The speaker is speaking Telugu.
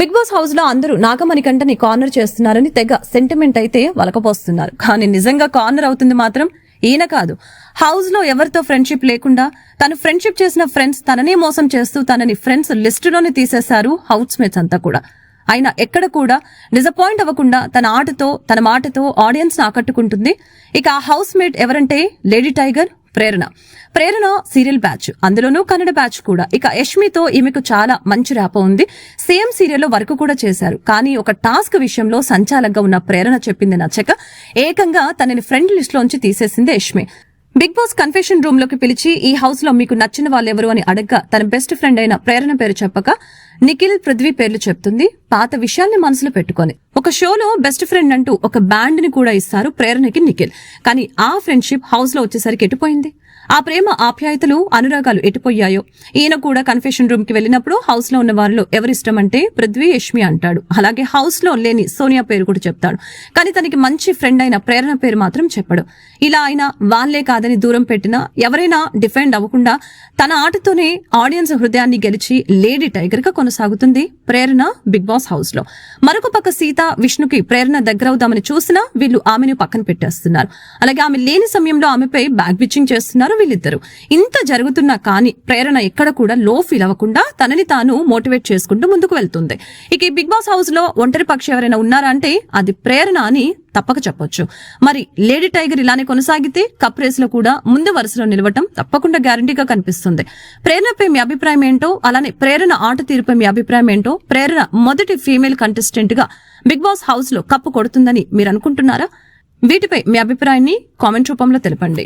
బిగ్ బాస్ హౌస్లో అందరూ నాగమణికంఠని కార్నర్ చేస్తున్నారని తెగ సెంటిమెంట్ అయితే వలకపోస్తున్నారు. కానీ నిజంగా కార్నర్ అవుతుంది మాత్రం ఈయన కాదు. హౌస్లో ఎవరితో ఫ్రెండ్షిప్ లేకుండా తను ఫ్రెండ్షిప్ చేసిన ఫ్రెండ్స్ తననే మోసం చేస్తూ తనని ఫ్రెండ్స్ లిస్టులోనే తీసేశారు హౌస్ మేట్స్ అంతా కూడా. అయినా ఎక్కడ కూడా డిసప్పాయింట్ అవ్వకుండా తన ఆటతో తన మాటతో ఆడియన్స్ ఆకట్టుకుంటుంది. ఇక ఆ హౌస్ మేట్ ఎవరంటే lady tiger Prerana. Prerana serial batch. అందులోనూ కన్నడ బ్యాచ్ కూడా. ఇక యష్మితో ఈమెకు చాలా మంచి ర్యాప ఉంది. సేమ్ సీరియల్లో వర్క్ కూడా చేశారు. కానీ ఒక టాస్క్ విషయంలో సంచాలకంగా ఉన్న ప్రేరణ చెప్పింది నచ్చక ఏకంగా తనని ఫ్రెండ్ లిస్ట్ లోంచి తీసేసింది యష్మి. బిగ్ బాస్ కన్ఫెషన్ రూమ్లోకి పిలిచి ఈ హౌస్లో మీకు నచ్చిన వాళ్ళెవరు అని అడగ్గా తన బెస్ట్ ఫ్రెండ్ అయిన ప్రేరణ పేరు చెప్పక నిఖిల్ పృథ్వీ పేర్లు చెప్తుంది. పాత విషయాల్ని మనసులో పెట్టుకొని. ఒక షోలో బెస్ట్ ఫ్రెండ్ అంటూ ఒక బ్యాండ్ని కూడా ఇస్తారు ప్రేరణకి నిఖిల్. కానీ ఆ ఫ్రెండ్షిప్ హౌస్లో వచ్చేసరికి ఎటుపోయింది? ఆ ప్రేమ ఆప్యాయతలు అనురాగాలు ఎటుపోయాయో? ఈయన కూడా కన్ఫెషన్ రూమ్కి వెళ్ళినప్పుడు హౌస్లో ఉన్న వారిలో ఎవరిష్టం అంటే పృథ్వీ యష్మి అంటాడు. అలాగే హౌస్లో లేని సోనియా పేరు కూడా చెప్తాడు. కానీ తనకి మంచి ఫ్రెండ్ అయిన ప్రేరణ పేరు మాత్రం చెప్పడు. ఇలా ఆయన వాళ్ళే కాదని దూరం పెట్టినా ఎవరైనా డిఫెండ్ అవ్వకుండా తన ఆటతోనే ఆడియన్స్ హృదయాన్ని గెలిచి లేడీ టైగర్గా కొనసాగుతుంది ప్రేరణ బిగ్ బాస్ హౌస్లో మరొక పక్క సీత విష్ణుకి ప్రేరణ దగ్గరవుదామని చూసినా వీళ్ళు ఆమెను పక్కన పెట్టేస్తున్నారు. అలాగే ఆమె లేని సమయంలో ఆమెపై బ్యాగ్ బిచ్చింగ్ చేస్తున్నారు వీళ్ళిద్దరు. ఇంత జరుగుతున్నా కానీ ప్రేరణ ఎక్కడ కూడా లో ఫీల్ అవ్వకుండా తనని తాను మోటివేట్ చేసుకుంటూ ముందుకు వెళ్తుంది. ఇక బిగ్ బాస్ హౌస్లో ఒంటరి పక్షి ఎవరైనా ఉన్నారా అంటే అది ప్రేరణ అని తప్పక చెప్పొచ్చు. మరి లేడీ టైగర్ ఇలానే కొనసాగితే కప్ రేస్లో కూడా ముందు వరుసలో నిలవటం తప్పకుండా గ్యారంటీగా కనిపిస్తుంది. ప్రేరణపై మీ అభిప్రాయం ఏంటో అలానే ప్రేరణ ఆట తీరుపై మీ అభిప్రాయం ఏంటో ప్రేరణ మొదటి ఫీమేల్ కంటెస్టెంట్గా బిగ్ బాస్ హౌస్లో కప్పు కొడుతుందని మీరు అనుకుంటున్నారా? వీటిపై మీ అభిప్రాయాన్ని కామెంట్ రూపంలో తెలపండి.